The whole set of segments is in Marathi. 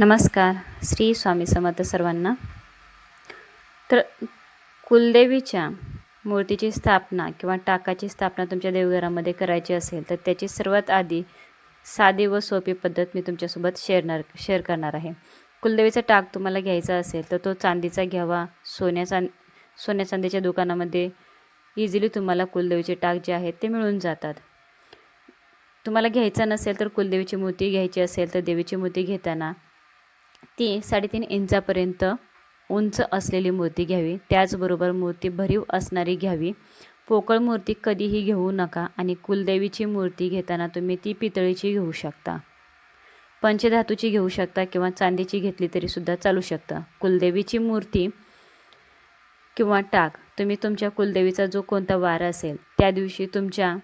नमस्कार श्री स्वामी समर्थ सर्वांना. तर कुलदेवीच्या मूर्तीची स्थापना किंवा टाकाची स्थापना तुमच्या देवघरामध्ये करायची असेल तर त्याची सर्वात आधी साधी व सोपी पद्धत मी तुमच्यासोबत शेअरणार शेअर करणार आहे. कुलदेवीचा टाक तुम्हाला घ्यायचा असेल तर तो चांदीचा घ्यावा. सोन्या चांद सोन्या चांदीच्या दुकानामध्ये इझिली तुम्हाला कुलदेवीचे टाक जे आहेत ते मिळून जातात. तुम्हाला घ्यायचा नसेल तर कुलदेवीची मूर्ती घ्यायची असेल तर देवीची मूर्ती घेताना ती साडेतीन इंचापर्यंत उंच असलेली मूर्ती घ्यावी. त्याचबरोबर मूर्ती भरीव असणारी घ्यावी. पोकळ मूर्ती कधीही घेऊ नका आणि कुलदेवीची मूर्ती घेताना तुम्ही ती पितळीची घेऊ शकता. पंचधातूची घेऊ शकता किंवा चांदीची घेतली तरीसुद्धा चालू शकता. कुलदेवीची मूर्ती किंवा टाक तुम्ही तुमच्या कुलदेवीचा जो कोणता वार असेल त्या दिवशी तुमच्या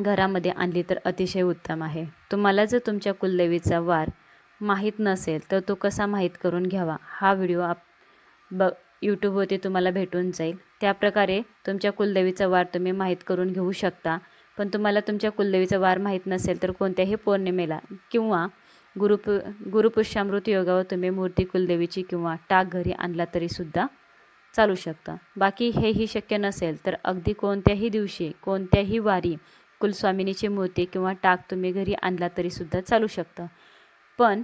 घरामध्ये आणली तर अतिशय उत्तम आहे. तुम्हाला जर तुमच्या कुलदेवीचा वार माहीत नसेल तर तो कसा माहीत करून घ्यावा? हा व्हिडिओ आप ब यूट्यूबवरती तुम्हाला भेटून जाईल. त्याप्रकारे तुमच्या कुलदेवीचा वार तुम्ही माहीत करून घेऊ शकता. पण तुम्हाला तुमच्या कुलदेवीचा वार माहीत नसेल तर कोणत्याही पौर्णिमेला किंवा गुरुप गुरुपुष्यामृत योगावर तुम्ही मूर्ती कुलदेवीची किंवा टाक घरी आणला तरीसुद्धा चालू शकता. बाकी हेही शक्य नसेल तर अगदी कोणत्याही दिवशी कोणत्याही वारी कुलस्वामिनीची मूर्ती किंवा टाक तुम्ही घरी आणला तरीसुद्धा चालू शकता. पण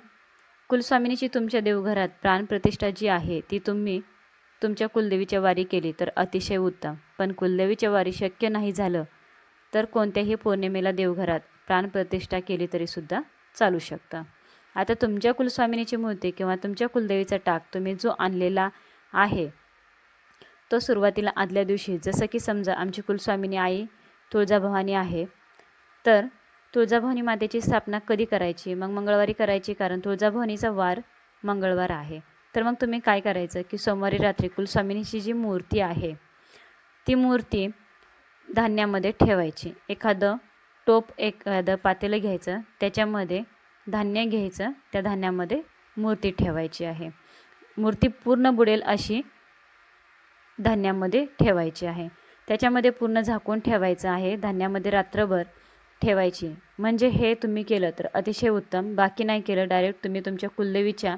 कुलस्वामिनीची तुमच्या देवघरात प्राणप्रतिष्ठा जी आहे ती तुम्ही तुमच्या कुलदेवीच्या वारी केली तर अतिशय उत्तम. पण कुलदेवीच्या वारी शक्य नाही झालं तर कोणत्याही पौर्णिमेला देवघरात प्राणप्रतिष्ठा केली तरीसुद्धा चालू शकतं. आता तुमच्या कुलस्वामिनीची मूर्ती किंवा तुमच्या कुलदेवीचा टाक तुम्ही जो आणलेला आहे तो सुरुवातीला आदल्या दिवशी जसं की समजा आमची कुलस्वामिनी आई तुळजाभवानी आहे तर तुळजाभवानी मातेची स्थापना कधी करायची? मग मंगळवारी करायची कारण तुळजाभवानीचा वार मंगळवार आहे. तर मग तुम्ही काय करायचं की सोमवारी रात्री कुलस्वामिनीची जी मूर्ती आहे ती मूर्ती धान्यामध्ये ठेवायची. एखादं टोप एखादं पातेलं घ्यायचं त्याच्यामध्ये धान्य घ्यायचं त्या धान्यामध्ये मूर्ती ठेवायची आहे. मूर्ती पूर्ण बुडेल अशी धान्यामध्ये ठेवायची आहे. त्याच्यामध्ये पूर्ण झाकून ठेवायचं आहे. धान्यामध्ये रात्रभर ठेवायची. म्हणजे हे तुम्ही केलं तर अतिशय उत्तम. बाकी नाही केलं डायरेक्ट तुम्ही तुमच्या कुलदेवीच्या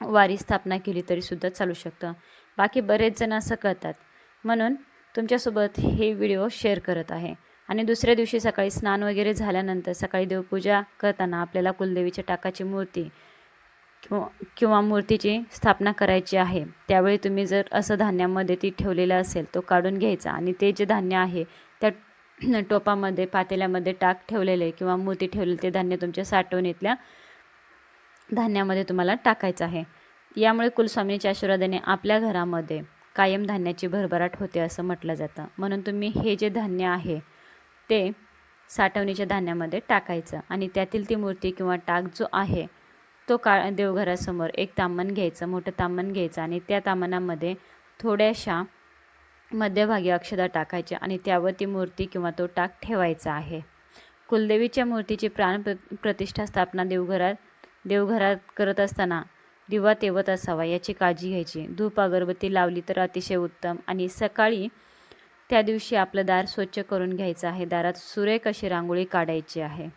वारी स्थापना केली तरीसुद्धा चालू शकतं. बाकी बरेच जण असं करतात. म्हणून तुमच्यासोबत हे व्हिडिओ शेअर करत आहे. आणि दुसऱ्या दिवशी सकाळी स्नान वगैरे झाल्यानंतर सकाळी देवपूजा करताना आपल्याला कुलदेवीच्या टाकाची मूर्ती किंवा किंवा मूर्तीची स्थापना करायची आहे. त्यावेळी तुम्ही जर असं धान्यामध्ये ती ठेवलेलं असेल तो काढून घ्यायचा आणि ते जे धान्य आहे त्या टोपामध्ये पातेल्यामध्ये टाक ठेवलेले किंवा मूर्ती ठेवलेले ते धान्य तुमच्या साठवणीतल्या धान्यामध्ये तुम्हाला टाकायचं आहे. यामुळे कुलस्वामीच्या आशीर्वादाने आपल्या घरामध्ये कायम धान्याची भरभराट होते असं म्हटलं जातं. म्हणून तुम्ही हे जे धान्य आहे ते साठवणीच्या धान्यामध्ये टाकायचं आणि त्यातील ती मूर्ती किंवा टाक जो आहे तो का देवघरासमोर एक तामण घ्यायचं मोठं तामण घ्यायचं आणि त्या तामणामध्ये थोड्याशा मध्यभागी अक्षदा टाकायची आणि त्यावर ती मूर्ती किंवा तो टाक ठेवायचा आहे. कुलदेवीच्या मूर्तीची प्राण प्र प्रतिष्ठा स्थापना देवघरात देवघरात करत असताना दिवा तेवत असावा याची काळजी घ्यायची. धूप अगरबत्ती लावली तर अतिशय उत्तम आणि सकाळी त्या दिवशी आपलं दार स्वच्छ करून घ्यायचं आहे. दारात सुरेख अशी रांगोळी काढायची आहे.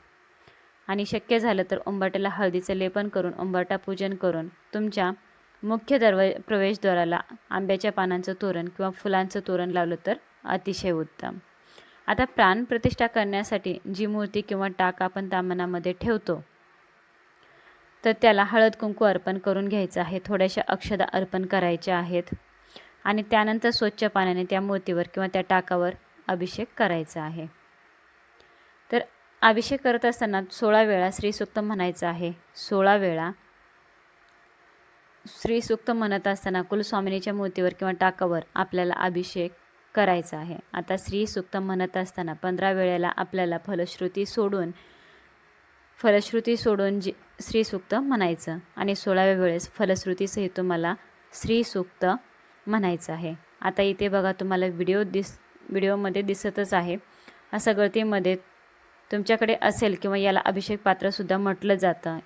आणि शक्य झालं तर उंबाट्याला हळदीचं लेपन करून उंबाटा पूजन करून तुमच्या मुख्य दरव प्रवेशद्वाराला आंब्याच्या पानांचं तोरण किंवा फुलांचं तोरण लावलं तर अतिशय उत्तम. आता प्राणप्रतिष्ठा करण्यासाठी जी मूर्ती किंवा टाक आपण तामनामध्ये ठेवतो तर त्याला हळद कुंकू अर्पण करून घ्यायचं आहे. थोड्याशा अक्षदा अर्पण करायच्या आहेत आणि त्यानंतर स्वच्छ पाण्याने त्या मूर्तीवर किंवा त्या टाकावर अभिषेक करायचा आहे. तर अभिषेक करत असताना सोळा वेळा श्रीसुक्त म्हणायचं आहे. सोळा वेळा श्रीसुक्त म्हणत असताना कुलस्वामिनीच्या मूर्तीवर किंवा टाकावर आपल्याला अभिषेक करायचा आहे. आता श्रीसुक्त म्हणत असताना पंधरा वेळेला आपल्याला फलश्रुती सोडून फलश्रुती सोडून जी श्रीसुक्त म्हणायचं आणि सोळाव्या वेळेस फलश्रुतीसहित तुम्हाला श्रीसुक्त म्हणायचं आहे. आता इथे बघा तुम्हाला व्हिडिओ दिस व्हिडिओमध्ये दिसतच आहे. असं गळतीमध्ये तुमच्याकडे असेल किंवा याला अभिषेक पात्रसुद्धा म्हटलं जातं.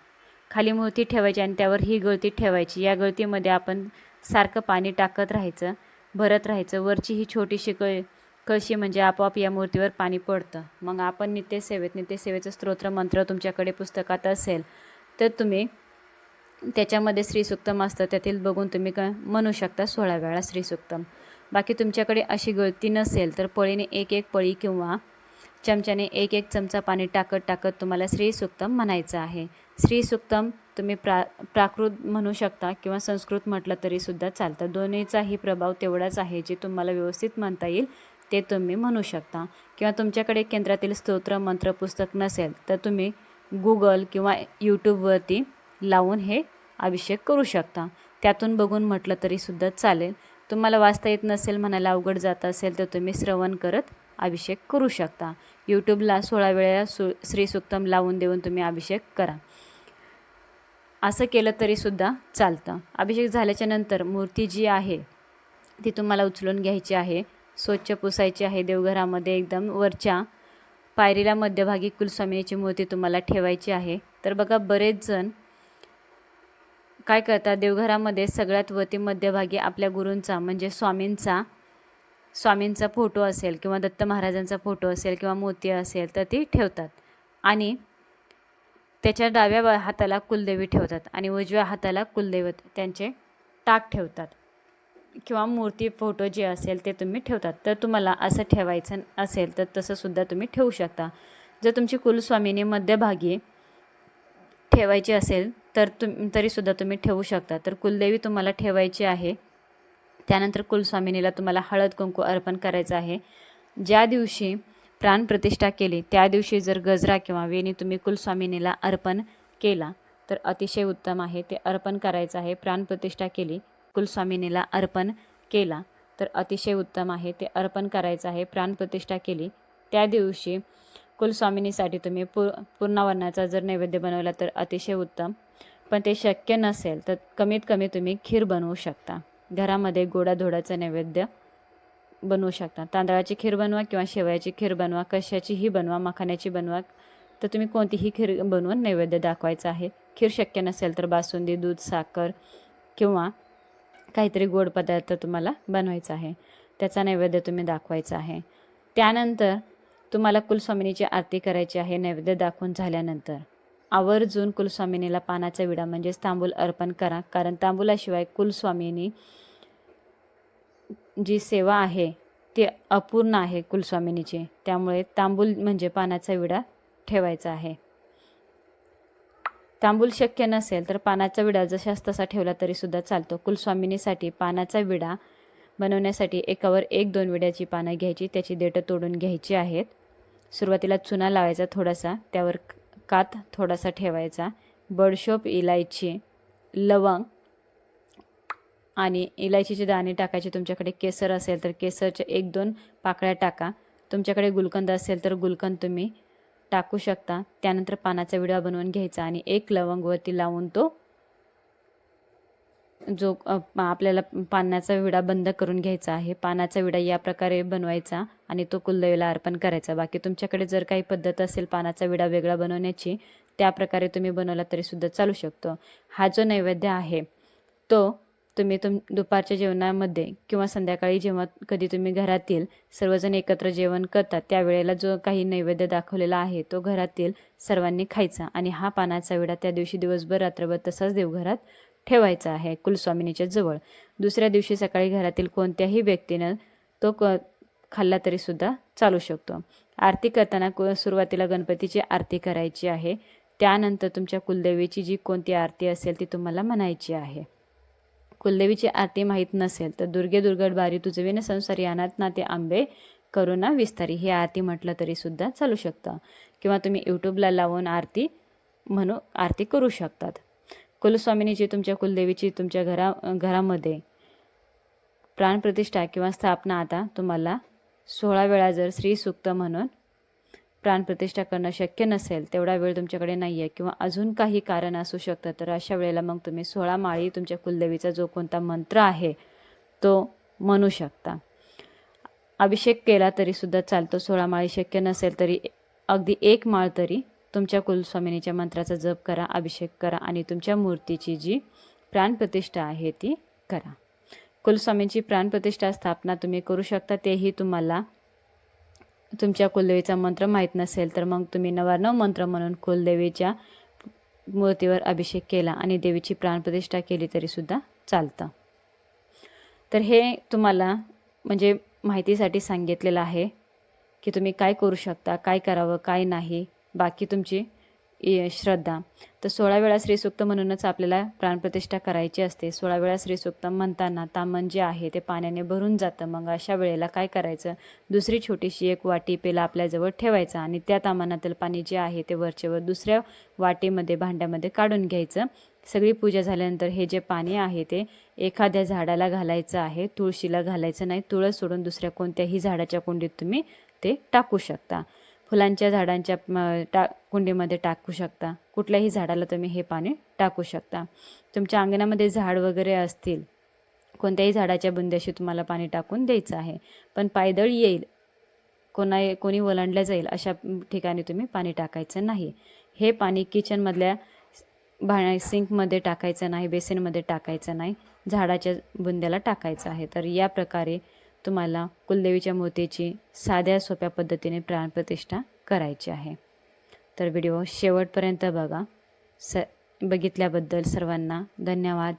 खाली मूर्ती ठेवायची आणि त्यावर ही गळती ठेवायची. या गळतीमध्ये आपण सारखं पाणी टाकत राहायचं भरत राहायचं. वरची ही छोटीशी कळ कळशी म्हणजे आपोआप या मूर्तीवर पाणी पडतं. मग आपण नित्यसेवेत नित्यसेवेचं स्तोत्र मंत्र तुमच्याकडे पुस्तकात असेल तर तुम्ही त्याच्यामध्ये श्रीसुक्तम असतं. त्यातील बघून तुम्ही क म्हणू शकता सोळा वेळा श्रीसुक्तम. बाकी तुमच्याकडे अशी गळती नसेल तर पळीने एक एक पळी किंवा चमच्याने एक एक चमचा पाणी टाकत टाकत तुम्हाला श्रीसुक्तम म्हणायचं आहे. श्रीसुक्तम तुम्ही प्रा प्राकृत म्हणू शकता किंवा संस्कृत म्हटलं तरीसुद्धा चालतं. दोन्हीचाही प्रभाव तेवढाच आहे जे तुम्हाला व्यवस्थित म्हणता येईल ते तुम्ही म्हणू शकता. किंवा तुमच्याकडे केंद्रातील स्तोत्र मंत्र पुस्तक नसेल तर तुम्ही गुगल किंवा यूट्यूबवरती लावून हे अभिषेक करू शकता. त्यातून बघून म्हटलं तरीसुद्धा चालेल. तुम्हाला वाचता येत नसेल म्हणायला अवघड जात असेल तर तुम्ही श्रवण करत अभिषेक करू शकता. यूट्यूबला सोळा वेळा सु श्रीसुक्तम लावून देऊन तुम्ही अभिषेक करा. असं केलं तरीसुद्धा चालतं. अभिषेक झाल्याच्यानंतर मूर्ती जी आहे ती तुम्हाला उचलून घ्यायची आहे. स्वच्छ पुसायची आहे देवघरामध्ये एकदम. वरच्या पायरीला मध्यभागी कुलस्वामिनीची मूर्ती तुम्हाला ठेवायची आहे. तर बघा बरेच जण काय करतात देवघरामध्ये सगळ्यात वरती मध्यभागी आपल्या गुरूंचा म्हणजे स्वामींचा स्वामींचा फोटो असेल किंवा दत्त महाराजांचा फोटो असेल किंवा मूर्ती असेल तर ती ठेवतात. आणि त्याच्या डाव्या हाताला कुलदेवी ठेवतात आणि उजव्या हाताला कुलदैवत त्यांचे टाक ठेवतात. किंवा मूर्ती फोटो जे असेल ते तुम्ही ठेवतात. तर तुम्हाला असं ठेवायचं असेल तर तसंसुद्धा तुम्ही ठेवू शकता. जर तुमची कुलस्वामिनी मध्यभागी ठेवायची असेल तर तुम तरीसुद्धा तुम्ही ठेवू शकता. तर कुलदेवी तुम्हाला ठेवायची आहे. त्यानंतर कुलस्वामिनीला तुम्हाला हळद कुंकू अर्पण करायचं आहे. ज्या दिवशी प्राणप्रतिष्ठा केली. त्या दिवशी जर गजरा किंवा वेणी तुम्ही कुलस्वामिनीला अर्पण केला तर अतिशय उत्तम आहे. ते अर्पण करायचं आहे. प्राणप्रतिष्ठा केली कुलस्वामिनीला अर्पण केला तर अतिशय उत्तम आहे. ते अर्पण करायचं आहे. प्राणप्रतिष्ठा केली. त्या दिवशी कुलस्वामिनीसाठी तुम्ही पू पूर्णावरणाचा जर नैवेद्य बनवला तर अतिशय उत्तम. पण ते शक्य नसेल तर कमीत कमी तुम्ही खीर बनवू शकता. घरामध्ये गोडाधोडाचं नैवेद्य बनवू शकता. तांदळाची खीर बनवा किंवा शेवयाची खीर बनवा कशाचीही बनवा मखाण्याची बनवा. तर तुम्ही कोणतीही खीर बनवून नैवेद्य दाखवायचं आहे. खीर शक्य नसेल तर बासुंदी दूध साखर किंवा काहीतरी गोड पदार्थ तुम्हाला बनवायचा आहे. त्याचा नैवेद्य तुम्ही दाखवायचा आहे. त्यानंतर तुम्हाला कुलस्वामिनीची आरती करायची आहे नैवेद्य दाखवून झाल्यानंतर. आवर्जून कुलस्वामिनीला पानाचा विडा म्हणजेच तांबूल अर्पण करा. कारण तांबुलाशिवाय कुलस्वामिनी जी सेवा आहे ती अपूर्ण आहे कुलस्वामिनीची. त्यामुळे तांबूल म्हणजे पानाचा विडा ठेवायचा आहे. तांबूल शक्य नसेल तर पानाचा विडा जशाच तसा ठेवला तरीसुद्धा चालतो. कुलस्वामिनीसाठी पानाचा विडा बनवण्यासाठी एकावर एक दोन विड्याची पानं घ्यायची त्याची देठं तोडून घ्यायची आहेत. सुरुवातीला चुना लावायचा थोडासा त्यावर कात थोडासा ठेवायचा. बडशोप इलायची लवंग आणि इलायचीचे दाणे टाकायचे. तुमच्याकडे केसर असेल तर केसरच्या एक दोन पाकळ्या टाका. तुमच्याकडे गुलकंद असेल तर गुलकंद तुम्ही टाकू शकता. त्यानंतर पानाचा विडा बनवून घ्यायचा आणि एक लवंगवरती लावून तो जो आपल्याला पानाचा विडा बंद करून घ्यायचा आहे. पानाचा विडा या प्रकारे बनवायचा आणि तो कुलदेवीला अर्पण करायचा. बाकी तुमच्याकडे जर काही पद्धत असेल पानाचा विडा वेगळा बनवण्याची त्या प्रकारे तुम्ही बनवला तरीसुद्धा चालू शकतो. हा जो नैवेद्य आहे तो तुम्ही तुम दुपारच्या जेवणामध्ये किंवा संध्याकाळी जेव्हा कधी तुम्ही घरातील सर्वजण एकत्र जेवण करतात त्यावेळेला जो काही नैवेद्य दाखवलेला आहे तो घरातील सर्वांनी खायचा आणि हा पानाचा विडा त्या दिवशी दिवसभर रात्रभर तसाच देवघरात ठेवायचा आहे कुलस्वामिनीच्या जवळ. दुसऱ्या दिवशी सकाळी घरातील कोणत्याही व्यक्तीनं तो क खाल्ला तरीसुद्धा चालू शकतो. आरती करताना कु सुरुवातीला गणपतीची आरती करायची आहे. त्यानंतर तुमच्या कुलदेवीची जी कोणती आरती असेल ती तुम्हाला म्हणायची आहे. कुलदेवीची आरती माहीत नसेल तर दुर्गे दुर्गड बारी तुझविन संसारी अनाथ नाते आंबे करुणा विस्तारी. ही आरती म्हटलं तरीसुद्धा चालू शकतं. किंवा तुम्ही यूट्यूबला लावून आरती म्हणू आरती करू शकतात. कुलस्वामिनीची तुमच्या कुलदेवीची तुमच्या घरा घरामध्ये प्राणप्रतिष्ठा किंवा स्थापना आता तुम्हाला सोळा वेळा जर श्री सुक्त म्हणून प्राणप्रतिष्ठा करणं शक्य नसेल तेवढा वेळ तुमच्याकडे नाही आहे किंवा अजून काही कारण असू शकतं तर अशा वेळेला मग तुम्ही सोळा माळी तुमच्या कुलदेवीचा जो कोणता मंत्र आहे तो म्हणू शकता. अभिषेक केला तरीसुद्धा चालतो सोळा माळी शक्य नसेल तरी अगदी एक माळ तरी तुमच्या कुलस्वामिनीच्या मंत्राचा जप करा अभिषेक करा आणि तुमच्या मूर्तीची जी प्राणप्रतिष्ठा आहे ती करा. कुलस्वामींची प्राणप्रतिष्ठा स्थापना तुम्ही करू शकता तेही तुम्हाला तुमच्या कुलदेवीचा मंत्र माहीत नसेल तर मग तुम्ही नवानव मंत्र म्हणून कुलदेवीच्या मूर्तीवर अभिषेक केला आणि देवीची प्राणप्रतिष्ठा केली तरीसुद्धा चालतं. तर हे तुम्हाला म्हणजे माहितीसाठी सांगितलेलं आहे की तुम्ही काय करू शकता काय करावं काय नाही. बाकी तुमची श्रद्धा. तर सोळा वेळा श्रीसूक्त म्हणूनच आपल्याला प्राणप्रतिष्ठा करायची असते. सोळा वेळा श्रीसूक्त म्हणताना तामन जे आहे ते पाण्याने भरून जातं. मग अशा वेळेला काय करायचं? दुसरी छोटीशी एक वाटी पेला आपल्याजवळ ठेवायचा आणि त्या तामानातील पाणी जे आहे ते वरचेवर दुसऱ्या वाटीमध्ये भांड्यामध्ये काढून घ्यायचं. सगळी पूजा झाल्यानंतर हे जे पाणी आहे ते एखाद्या झाडाला घालायचं आहे तुळशीला घालायचं नाही तुळस सोडून दुसऱ्या कोणत्याही झाडाच्या कुंडीत तुम्ही ते टाकू शकता. फुलांच्या झाडांच्या टा कुंडीमध्ये टाकू शकता. कुठल्याही झाडाला तुम्ही हे पाणी टाकू शकता. तुमच्या अंगणामध्ये झाड वगैरे असतील कोणत्याही झाडाच्या बुंद्याशी तुम्हाला पाणी टाकून द्यायचं आहे. पण पायदळ येईल कोणा कोणी ओलांडल्या जाईल अशा ठिकाणी तुम्ही पाणी टाकायचं नाही. हे पाणी किचनमधल्या भाण्या सिंकमध्ये टाकायचं नाही बेसिनमध्ये टाकायचं नाही. झाडाच्या बुंद्याला टाकायचं आहे. तर या प्रकारे तुम्हाला कुलदेवीच्या मूर्तीची साध्या सोप्या पद्धतीने प्राणप्रतिष्ठा करायची आहे. तर व्हिडिओ शेवटपर्यंत बघा. स बघितल्याबद्दल सर्वांना धन्यवाद.